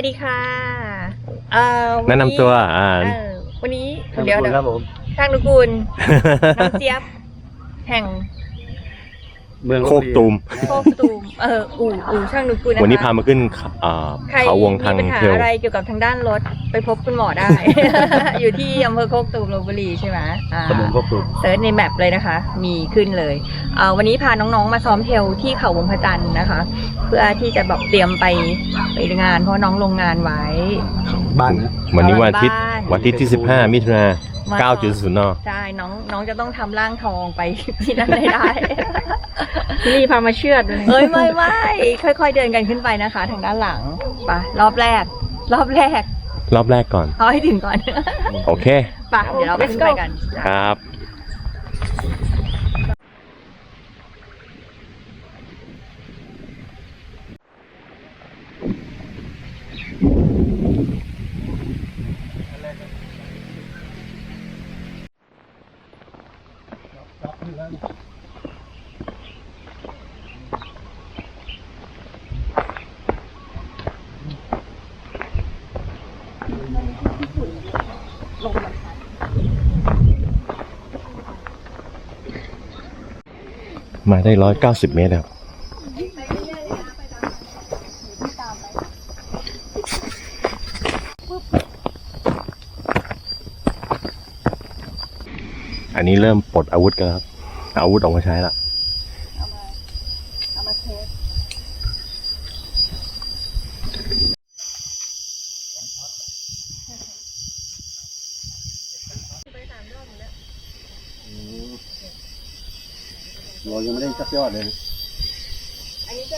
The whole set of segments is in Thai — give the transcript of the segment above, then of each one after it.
วัสดีค่ะเอ่อแนะนำตัวอ่า เอ่อวันนี้เดี๋ยวเดี๋ยวครับผม ทางนุกูลน้องเจี๊ยบ แห่ง เมืองโคกตูม โคกตูมเอออู่อู่ช่างนุกูลนะคะวันนี้พามาขึ้นอ่าใครเขาวงทางมีปัญหาเทลอะไรเกี่ยวกับทางด้านรถไปพบคุณหมอได้ อยู่ที่อำเภอโคกตูมลพบุรีใช่ไหมอ่า ตำบลโคกตูม เซิร์ชในแมปเลยนะคะ มีขึ้นเลยเอ่อวันนี้พาน้องๆ มาซ้อมเทลที่เขาวงพระจันทร์นะคะ เพื่อที่จะแบบเตรียมไปไปงาน เพราะน้องลงงานไว้ บ้านนะ วันนี้วันอาทิตย์ บ้าน วันอาทิตย์ที่ 15 มิถุนา มา9.0นใช่น้องน้องจะต้องทำร่างทองไปที่นั่นให้ได้ นี่พามาเชื่อดด้วยเอ้ยไม่ไม่ค่อยๆเดินกันขึ้นไปนะคะ ทางด้านหลังไปะรอบแรก รอบแรก รอบแรกก่อน เอาให้ถึงก่อน โอเค ไปะเดี๋ยวเราไปขึ้นไปกัน ครับ มาได้190เมตรครับอันนี้เริ่มปลดอาวุธกันครับ อาอาวุธออกมาใช้ละ เอามาเทส เรายังไม่ได้จักยอดเลยนะ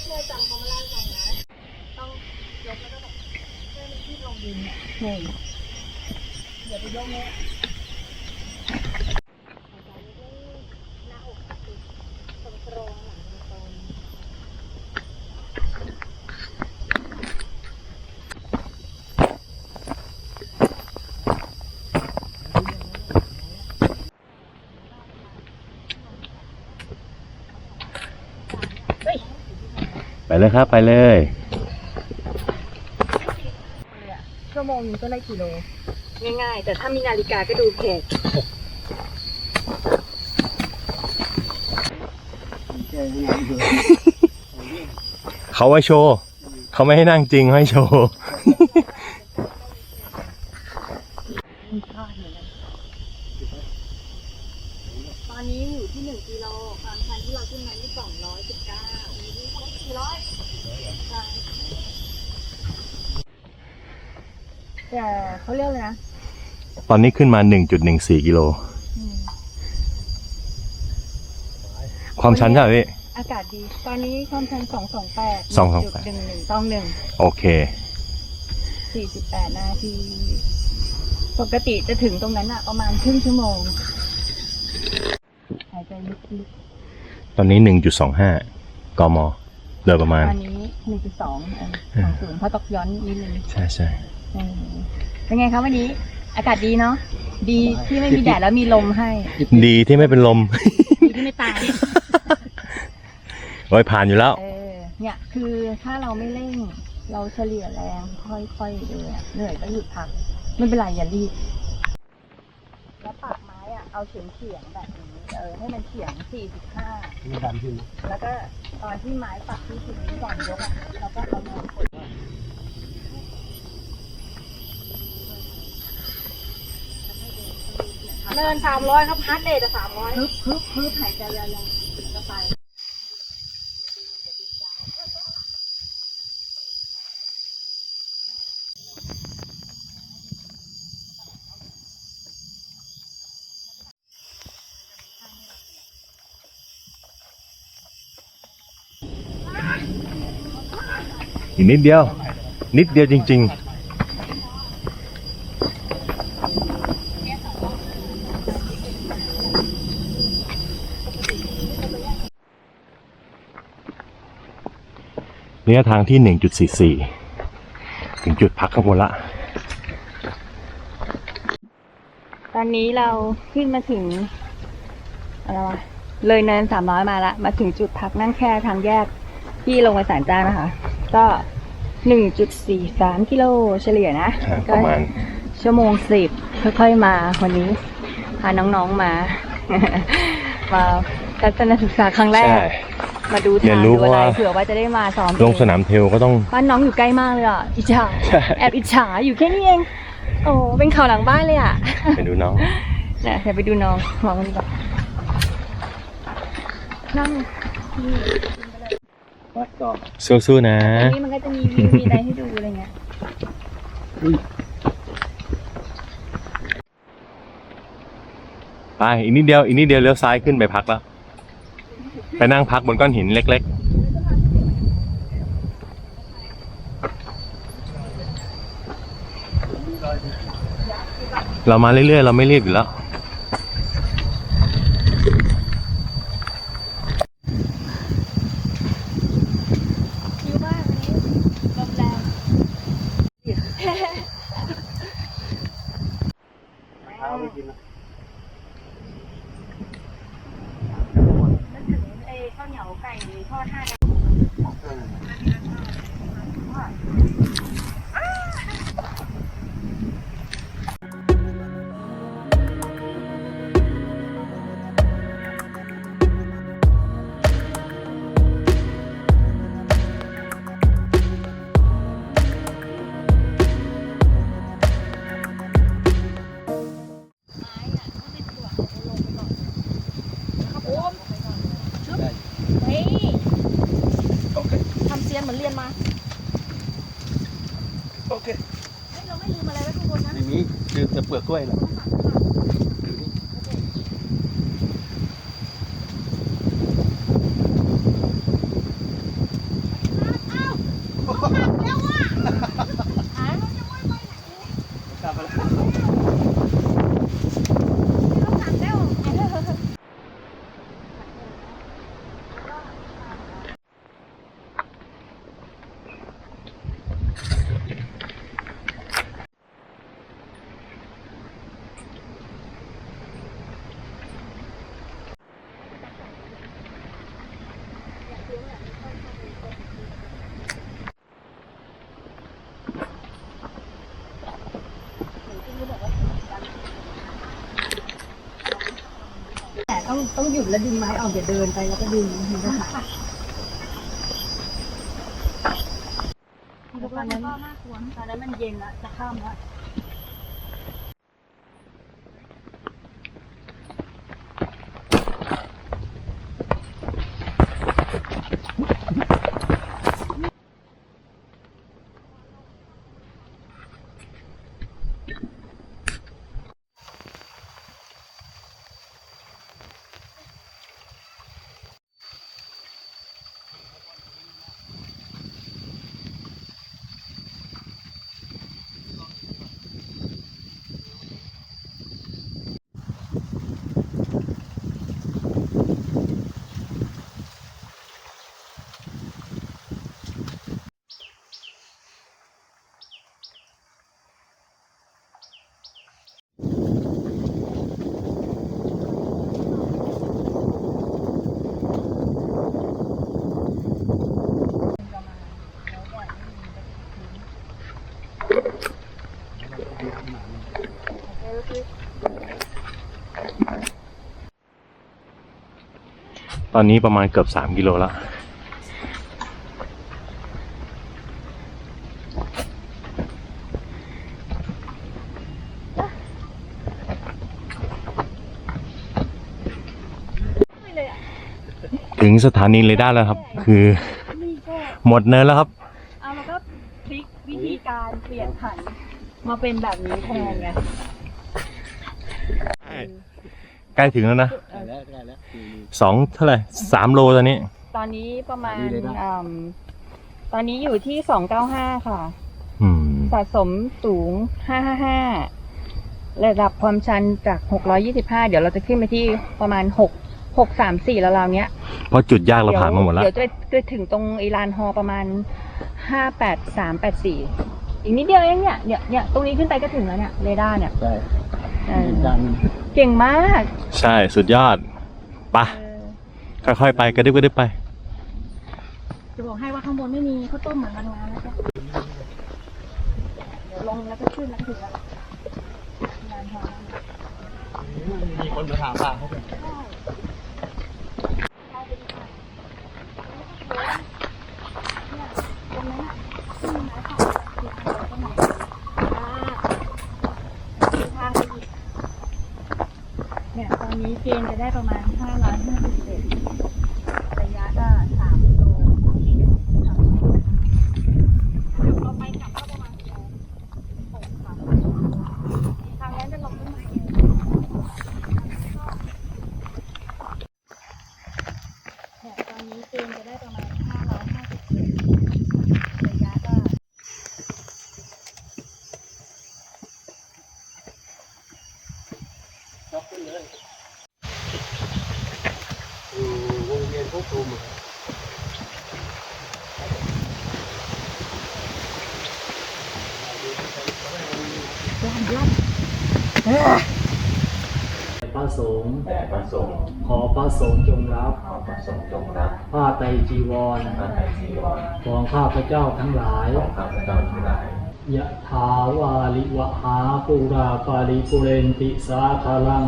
อันนี้ก็แค่จำเขามาเล่าให้ฟังนะต้องยกแล้วก็แบบเพื่อมันที่ลงดินเนี่ยหนึ่งอย่าไปยกเนี้ยหน้าอกติดตรงโครงหลังตรงๆ ไป เลยครับ ไปเลย ชั่วโมงนึงก็ได้กิโล ง่ายๆ แต่ถ้ามีนาฬิกาก็ดูเพจแค่นี้เองเขาไว้โชว์ เขาไม่ให้นั่งจริงให้โชว์ ตอนนี้อยู่ที่หนึ่งกิโลความชันที่เราขึ้นมาที่สองร้อยสิบเก้ามีที่สี่ร้อยใช่แต่เขาเรียกเลยนะ ตอนนี้ขึ้นมา1.14กิโลอืมความชันเท่าไหร่พี่ อากาศดี ตอนนี้ความชันสองสองแปด228หนึ่งหนึ่งต้องหนึ่งโอเค สี่สิบแปดนาที ปกติจะถึงตรงนั้นอะประมาณครึ่งชั่วโมง หายใจลึกตอนนี้1.25กมโดยประๆมาณตอนนี้หนึ่งจุดสองสองศูนย์เพราะตกย้อนนิดนึงใช่ใช่เออเป็นไงคะวันนี้ อากาศดีเนาะดีที่ไม่มีแดดแล้วมีลมให้ ดีที่ไม่เป็นลม ดีที่ไม่ตายโอ้ยผ่านอยู่แล้ว เออเนี่ยคือถ้าเราไม่เร่ง เราเฉลี่ยแรงค่อยๆเลยอะเหนื่อยก็หยุดพักไม่เป็นไรอย่ารีบแล้วปากไม้อะเอาเฉียงเฉียงๆแบบนี้เออให้มันเฉียง45มันดันขึ้นนะแล้วก็ตอนที่ไม้ปักที่ถึงก่อนยกอะเราก็เอามือกดไว้ เนินสามร้อยครับฮาร์ดเดทสามร้อยฮึบฮึบฮึบหายใจยาวๆแล้วก็ไปอีกนิดเดียว นิดเดียวจริง ๆ ระยะทางที่ 1.44 ถึงจุดพักข้างบนละ ตอนนี้เราขึ้นมาถึงอะไรวะเลยเนินสามร้อยมาละ มาถึงจุดพักนั่งแค่ทางแยกที่ลงไปสารเจ้านะคะ ก็หนึ่งจุดสี่สามกิโลเฉลี่ยนะอ่าประมาณชั่วโมงสิบค่อยๆมาวันนี้ พาน้องๆมา มาทัศนศึกษาครั้งแรกใช่ มาดูเรีทายงนรู้ดูอะไรว่า เผื่อว่าจะได้มาซ้อมลงสนามเทลก็ต้อง บ้านน้องอยู่ใกล้มากเลยอะอิจฉาใช่ แอบอิจฉาอยู่แค่นี้เองโอ้เป็นเขาหลังบ้านเลยอะ ไปดูน้อง เนี่ยเดี๋ยวไปดูน้องมองกันดีกว่านั่งวัดต่อสู้ๆนะตรงนี้มันก็จะมีวิวมีอะไรให้ดูอะไรเงี้ยไปอีกนิดเดียวอีกนิดเดียวเลี้ยวซ้ายขึ้นไปพักแล้ว ไปนั่งพักบนก้อนหินเล็ก ๆเรามาเรื่อยๆ เราไม่รีบอยู่แล้วมากวันนี้ลมแรง ข้าวไม่กินนะ นึกถึงไอ้ข้าวเหนียวไก่ทอด ห้า โอเคเฮ้ยเราไม่ลืมอะไรไว้ข้างบนนะไม่มีคือแต่เปลือกกล้วยเหรอแต้องหยุดแล้วดึงไม้ออกอย่าเดินไปแล้วก็ดึงนะหักตอนนั้นตอนนั้นมันเย็นแล้วจะข้ามแล้ว ตอนนี้ประมาณเกือบสามกิโลแล้วถึงสถานีเรดาร์แล้วครับ คือหมดเนินแล้วครับเอาแล้วก็พลิกวิธีการเปลี่ยนผันมาเป็นแบบนี้แทนไงใกล้ถึงแล้วนะได้ แล้วได้แล้วนี่สองเท่าไหร่สามโลตอนนี้ ตอนนี้ประมาณดีเลยนะ อืมตอนนี้อยู่ที่สองเก้าห้าค่ะ อืม สะสมสูงห้าห้าห้าระดับความชันจากหกร้อยี่สิบห้าเดี๋ยวเราจะขึ้นไปที่ประมาณหกหกสามสี่แล้วเราเนี้ย เพราะจุดยากเราผ่านมาหมดแล้ว เดี๋ยวจะจะถึงตรงอีลานฮอประมาณห้าแปดสามแปดสี่อีกนิดเดียวเองเนี่ยเนี่ยเนี่ยตรงนี้ขึ้นไปก็ถึงแล้วเนี่ยเรดาร์เนี่ยใช่เออจัน เก่งมากใช่สุดยอดไปะค่อยๆไปกระดึบกระดึบไป จะบอกให้ว่าข้างบนไม่มีข้าวต้มเหมือนบางร้านนะจ๊ะลงแล้วก็ขึ้นแล้วถึงแล้วมีคนมาถามป่าเเนี่ยตอนนี้เกณฑ์จะได้ประมาณ551ระยะก็3โลเราไปกลับก็ประมาณกิโลหกค่ะทางนั้นจะลงต้นไม้เองเนี่ยตอนนี้เกณฑ์จะได้ประมาณ 551ระยะก็ ยกขึ้นเลยอยู่วงเวียนพวกตูมอะ พระสงฆ์แต่พระสงฆ์ขอพระสงฆ์จงรับขอพระสงฆ์จงรับผ้าไตรจีวรพระไตรจีวรของข้าพเจ้าทั้งหลายของข้าพเจ้าทั้งหลายยะถาวาลิวหาปูราปาริปุเรนติสาคารัง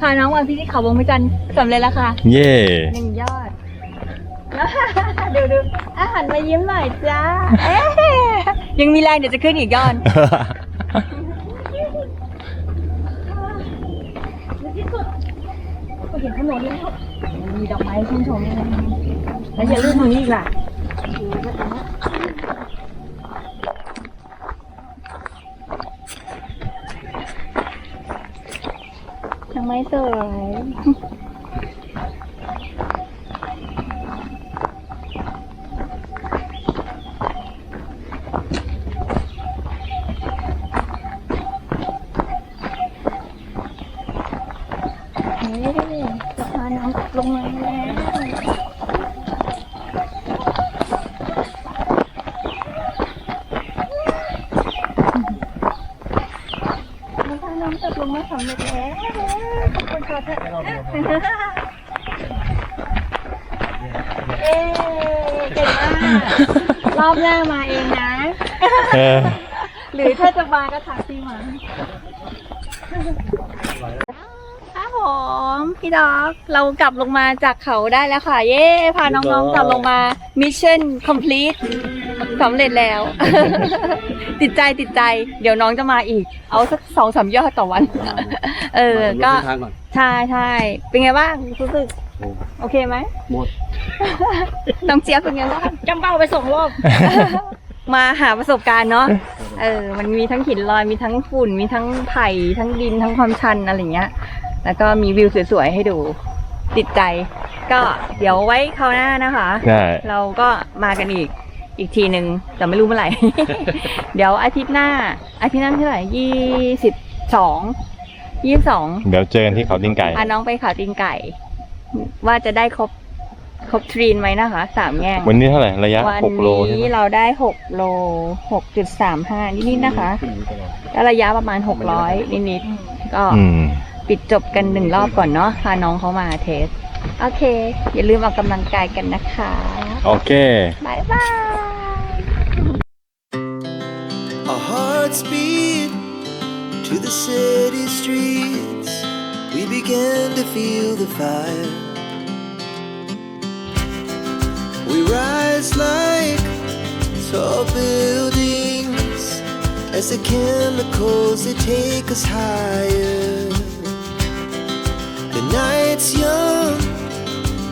พาน้องมาพิธีเขาวงพระจันทร์สำเร็จแล้วค่ะเย่หนึ่งยอดดูดูอาหารมายิ้มหน่อยจ้าเอ๊ะยังมีแรงเดี๋ยวจะขึ้นอีกยอดเห็นถนนแล้วมีดอกไม้ชื่นชมด้วยนะแล้วอย่าลืมตรงนี้อีกล่ะ ไมสวยเฮ้ยจะพาน้องลงมาแล้วจะพาน้องตกลงมาสำเร็จแล้วขอบคุณค่ะ เอ๊เก่งมากรอบหน้ามาเองนะ เออหรือถ้าจะมาก็ทักพี่มาครับผมพี่ดอกเรากลับลงมาจากเขาได้แล้วค่ะ เย้ พาน้องๆกลับลงมามิชชั่น complete สำเร็จแล้ว ติดใจติดใจ เดี๋ยวน้องจะมาอีก เอาสักสองสามยอดต่อวัน เออ ก็ทางก่อนใช่ใช่เป็นไงบ้างรู้สึกโอ้โอเคไหมหมดน้องเจี๊ยบเป็นไงบ้างจำเป้าไปส่งรอบมาหาประสบการณ์เนาะ เออ มันมีทั้งหินลอย มีทั้งฝุ่น มีทั้งไผ่ ทั้งดิน ทั้งความชันอะไรเงี้ย แล้วก็มีวิวสวยๆให้ดู ติดใจ ก็เดี๋ยวไว้คราวหน้านะคะใช่เราก็มากันอีก อีกทีหนึ่งแต่ไม่รู้เมื่อไหร่ เดี๋ยวอาทิตย์หน้า อาทิตย์หน้าเท่าไหร่ยี่สิบสองยี่สิบสองเดี๋ยวเจอกันที่เขาติ้งไก่พาน้องไปเขาตีนไก่ ว่าจะได้ครบครบทรีนไหมนะคะสามแง่งวันนี้เท่าไหร่ระยะวันหกโลใช่ไหมนี้เราได้หกโลหกจุดสามห้านิดๆนะคะก็ระยะประมาณหกร้อยนิดๆก็อืม ปิดจบกันหนึ่งรอบก่อนเนาะพาน้องเขามาเทส โอเค อย่าลืมออกกำลังกายกันนะคะ โอเค บายบาย Our hearts beat to the city streets. We began to feel the fire. We rise like tall buildings as the chemicals they take us higher. The night's young